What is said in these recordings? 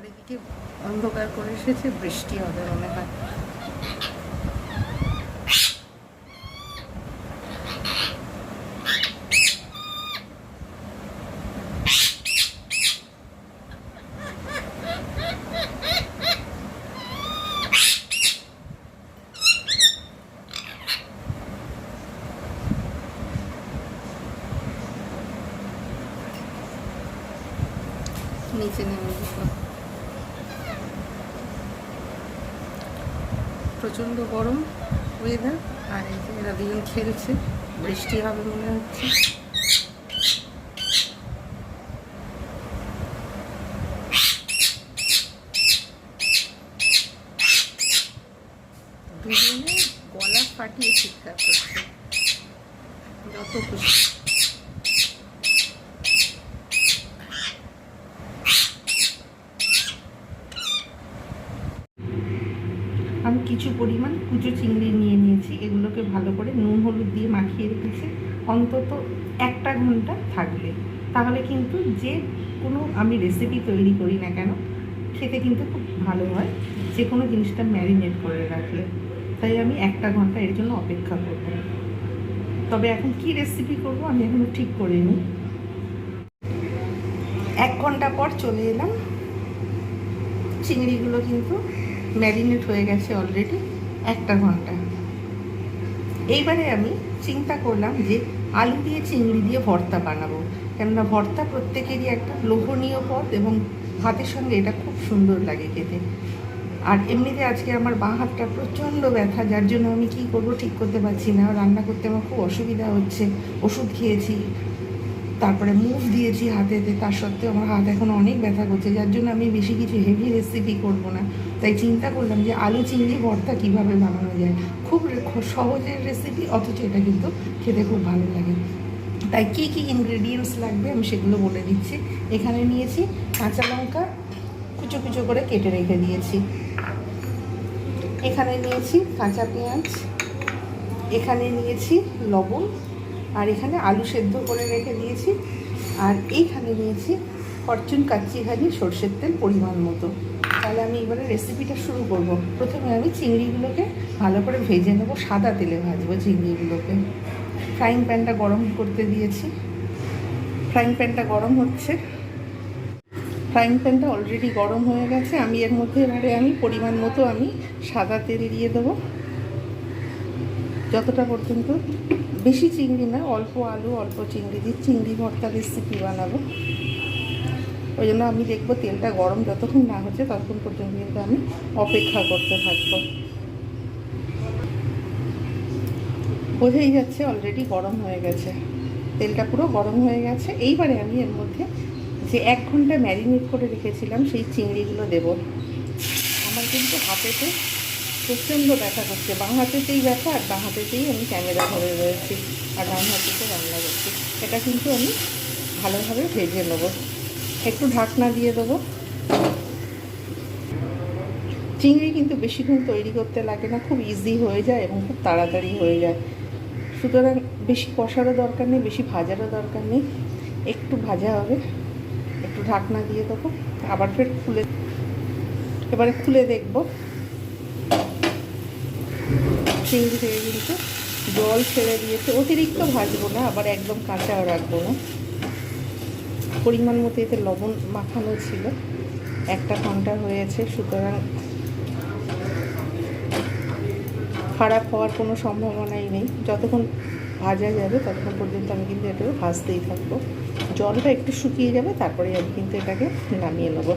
চারিদিকে অন্ধকার করে এসেছে বৃষ্টি হবে মনে হয়। নিচে নেমে প্রচণ্ড গরম ওয়েদার আর এই যে এরা দুজন খেলছে, বৃষ্টি হবে মনে হচ্ছে। দুজনে গলা ফাটিয়ে ঠিকঠাক করছে। যত খুশি। আমি কিছু পরিমাণ কুচো চিংড়ি নিয়ে নিয়েছি, এগুলোকে ভালো করে নুন হলুদ দিয়ে মাখিয়ে রেখেছি। অন্তত একটা ঘণ্টা থাকবে। তাহলে কিন্তু যে কোনো আমি রেসিপি তৈরি করি না কেন, খেতে কিন্তু খুব ভালো হয়। যে কোনো জিনিসটা ম্যারিনেট করে রাখলে। তাই আমি একটা ঘণ্টা এর জন্য অপেক্ষা করব। তবে এখন কি রেসিপি করব আমি এখনও ঠিক করিনি। এক ঘণ্টা পর চলে এলাম। চিংড়িগুলো কিন্তু ম্যারিনেট হয়ে গেছে অলরেডি একটা ঘণ্টা। এইবারে আমি চিন্তা করলাম যে আলু দিয়ে চিংড়ি দিয়ে ভর্তা বানাবো। কেননা ভর্তা প্রত্যেকেরই একটা লোভনীয় পদ এবং ভাতের সঙ্গে এটা খুব সুন্দর লাগে খেতে। আর এমনিতে আজকে আমার বাঁ হাতটা প্রচণ্ড ব্যথা, যার জন্য আমি কি করব ঠিক করতে পারছি না। রান্না করতে আমার খুব অসুবিধা হচ্ছে। ওষুধ খেয়েছি তারপরে মুভ দিয়েছি হাতেতে তার সত্ত্বেও আমার হাত এখন অনেক ব্যথা করছে, যার জন্য আমি বেশি কিছু হেভি রেসিপি করব না। তাই চিন্তা করলাম যে আলু চিংড়ি ভর্তা কীভাবে বানানো যায়। খুব সহজের রেসিপি অথচ এটা কিন্তু খেতে খুব ভালো লাগে। তাই কী কী ইনগ্রেডিয়েন্টস লাগবে আমি সেগুলো বলে দিচ্ছি। এখানে নিয়েছি কাঁচা লঙ্কা, কুচো কুচো করে কেটে রেখে দিয়েছি। এখানে নিয়েছি কাঁচা পেঁয়াজ। এখানে নিয়েছি লবণ। আর এখানে আলু সেদ্ধ করে রেখে দিয়েছি। আর এইখানে নিয়েছি ফরচুন কাচ্চিঘানি সর্ষের তেল, পরিমাণ মতো। তাহলে আমি এবারে রেসিপিটা শুরু করব। প্রথমে আমি চিংড়িগুলোকে ভালো করে ভেজে নেব সাদা তেলে ভাজবো চিংড়িগুলোকে। ফ্রাইং প্যানটা গরম করতে দিয়েছি। ফ্রাইং প্যানটা গরম হচ্ছে। ফ্রাইং প্যানটা অলরেডি গরম হয়ে গেছে। আমি এর মধ্যে এবারে আমি পরিমাণ মতো আমি সাদা তেল দিয়ে দেবো। যতটা পর্যন্ত বেশি চিংড়ি না, অল্প আলু, অল্প চিংড়ি দিয়ে চিংড়ি ভর্তা রেসিপি বানাবো। ওই জন্য আমি দেখব তেলটা গরম যতক্ষণ না হচ্ছে, ততক্ষণ পর্যন্ত কিন্তু আমি অপেক্ষা করতে থাকব। বোঝাই যাচ্ছে অলরেডি গরম হয়ে গেছে। তেলটা পুরো গরম হয়ে গেছে। এইবারে আমি এর মধ্যে যে এক ঘণ্টা ম্যারিনেট করে রেখেছিলাম, সেই চিংড়িগুলো দেব। আমার কিন্তু হাতেতে প্রচণ্ড ব্যথা করছে বাঁ হাতেতেই ব্যথা আর বাঁ হাতেতেই আমি ক্যামেরা ধরে রয়েছি। আর ডান হাতেতে রান্না করছি। এটা কিন্তু আমি ভালোভাবে ভেজে নেব। একটু ঢাকনা দিয়ে দেবো। চিংড়ি কিন্তু বেশিক্ষণ তৈরি করতে লাগে না, খুব ইজি হয়ে যায় এবং খুব তাড়াতাড়ি হয়ে যায়। সুতরাং বেশি কষারও দরকার নেই, বেশি ভাজারও দরকার নেই। একটু ভাজা হবে। একটু ঢাকনা দিয়ে দেবো। আবার ফের খুলে এবারে খুলে দেখব। চিংড়ি থেকে কিন্তু জল ছেড়ে দিয়েছে। অতিরিক্ত ভাজবো না, আবার একদম কাঁচাও রাখব না। পরিমাণ মতো এতে লবণ মাখানো ছিল। একটা ঘণ্টা হয়েছে, সুতরাং খারাপ হওয়ার কোনো সম্ভাবনাই নেই। যতক্ষণ ভাজা যাবে, ততক্ষণ পর্যন্ত আমি কিন্তু এটাকে ভাজতেই থাকব। জলটা একটু শুকিয়ে যাবে, তারপরে আমি কিন্তু এটাকে নামিয়ে নেব।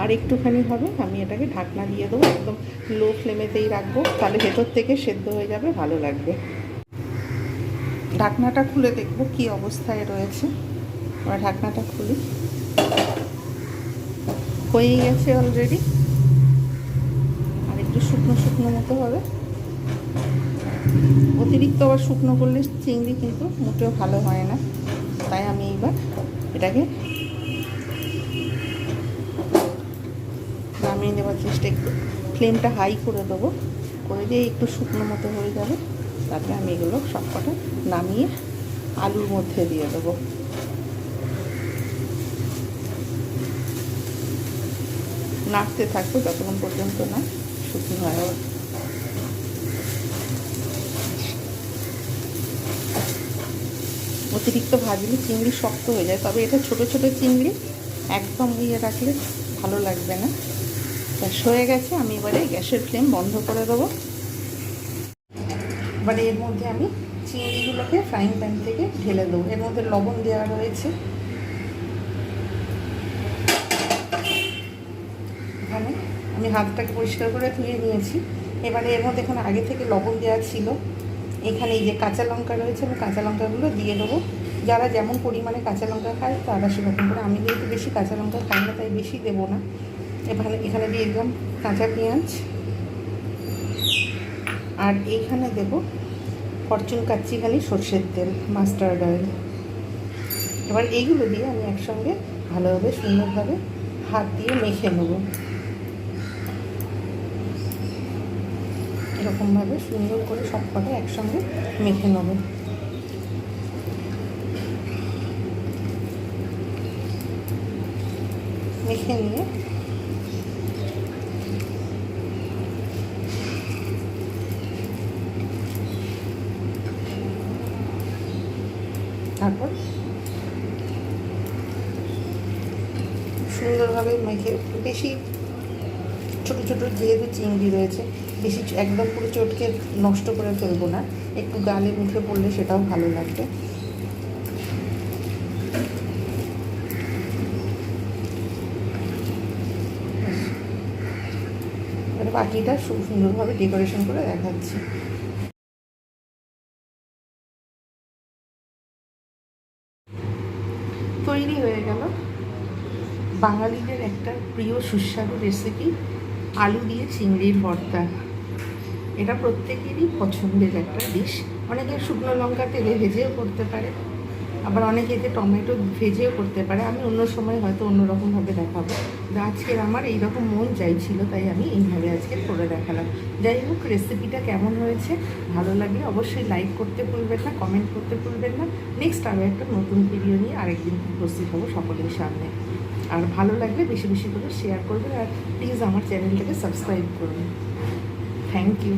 আর একটুখানি হবে, আমি এটাকে ঢাকনা দিয়ে দেবো, একদম লো ফ্লেমেতেই রাখব, তাহলে ভেতর থেকে সেদ্ধ হয়ে যাবে, ভালো লাগবে। ঢাকনাটা খুলে দেখব কি অবস্থায় রয়েছে। আমরা ঢাকনাটা খুলি। হয়ে গেছে অলরেডি আর একটু শুকনো শুকনো মতো হবে। অতিরিক্ত আবার শুকনো করলে চিংড়ি কিন্তু মোটেও ভালো হয় না। তাই আমি এইবার এটাকে নামিয়ে নেওয়ার চেষ্টা একটু। ফ্লেমটা হাই করে দেবো। করে দিয়ে একটু শুকনো মতো হয়ে যাবে তারপরে আমি এগুলো সবকটা নামিয়ে আলুর মধ্যে দিয়ে দেবো। নাড়তে থাকব যতক্ষণ পর্যন্ত না শুকনো হয় অতিরিক্ত ভাজলে চিংড়ি শক্ত হয়ে যায়। তবে এটা ছোট ছোট চিংড়ি একদম ইয়ে রাখলে ভালো লাগবে না। গ্যাস হয়ে গেছে, আমি এবারে গ্যাসের ফ্লেম বন্ধ করে দেবো। এবারে এর মধ্যে আমি চিংড়িগুলোকে ফ্রাইং প্যান থেকে ঢেলে দেবো। এর মধ্যে লবণ দেওয়া রয়েছে। এখানে আমি হাতটাকে পরিষ্কার করে ধুয়ে নিয়েছি। এবারে এর মধ্যে এখানে আগে থেকে লবণ দেওয়া ছিল। এখানে এই যে কাঁচা লঙ্কা রয়েছে, আমি কাঁচা লঙ্কাগুলো দিয়ে দেবো। যারা যেমন পরিমাণে কাঁচা লঙ্কা খায়, তারা সেরকম করে। আমি যেহেতু বেশি কাঁচা লঙ্কা খাই না, তাই বেশি দেবো না। এখানে এখানে দিয়ে দিলাম কাঁচা পেঁয়াজ। আর এইখানে দেব ফরচুন কাচ্চিখানি সর্ষের তেল, মাস্টার্ড অয়েল। এবার এইগুলো দিয়ে আমি একসঙ্গে ভালোভাবে, সুন্দরভাবে হাত দিয়ে মেখে নেব। এরকমভাবে সুন্দর করে সব কটা একসঙ্গে মেখে নেব। মেখে নিয়ে তারপর সুন্দরভাবে মেখে, বেশি ছোট ছোট যেহেতু চিংড়ি রয়েছে বেশি একদম পুরো চটকে নষ্ট করে ফেলব না। একটু গালে মুখে পড়লে সেটাও ভালো লাগবে। বাকিটা খুব সুন্দরভাবে ডেকোরেশন করে দেখাচ্ছি। তৈরি হয়ে গেল। বাঙালিদের একটা প্রিয় সুস্বাদু রেসিপি আলু দিয়ে চিংড়ির ভর্তা। এটা প্রত্যেকেরই পছন্দের একটা ডিশ অনেকে শুকনো লঙ্কা তেলে ভেজেও করতে পারে, আবার অনেকে এতে টমেটো ভেজেও করতে পারে। আমি অন্য সময় হয়তো অন্যরকমভাবে দেখাবো। আজকের আমার এইরকম মন চাইছিল, তাই আমি এইভাবে আজকে করে দেখালাম। যাই হোক রেসিপিটা কেমন হয়েছে, ভালো লাগলে অবশ্যই লাইক করতে ভুলবেন না কমেন্ট করতে ভুলবেন না। নেক্সট আরও একটা নতুন ভিডিও নিয়ে আরেকদিন উপস্থিত হব সকলের সামনে। আর ভালো লাগলে বেশি বেশি করে শেয়ার করবেন আর প্লিজ আমার চ্যানেলটাকে সাবস্ক্রাইব করবেন থ্যাংক ইউ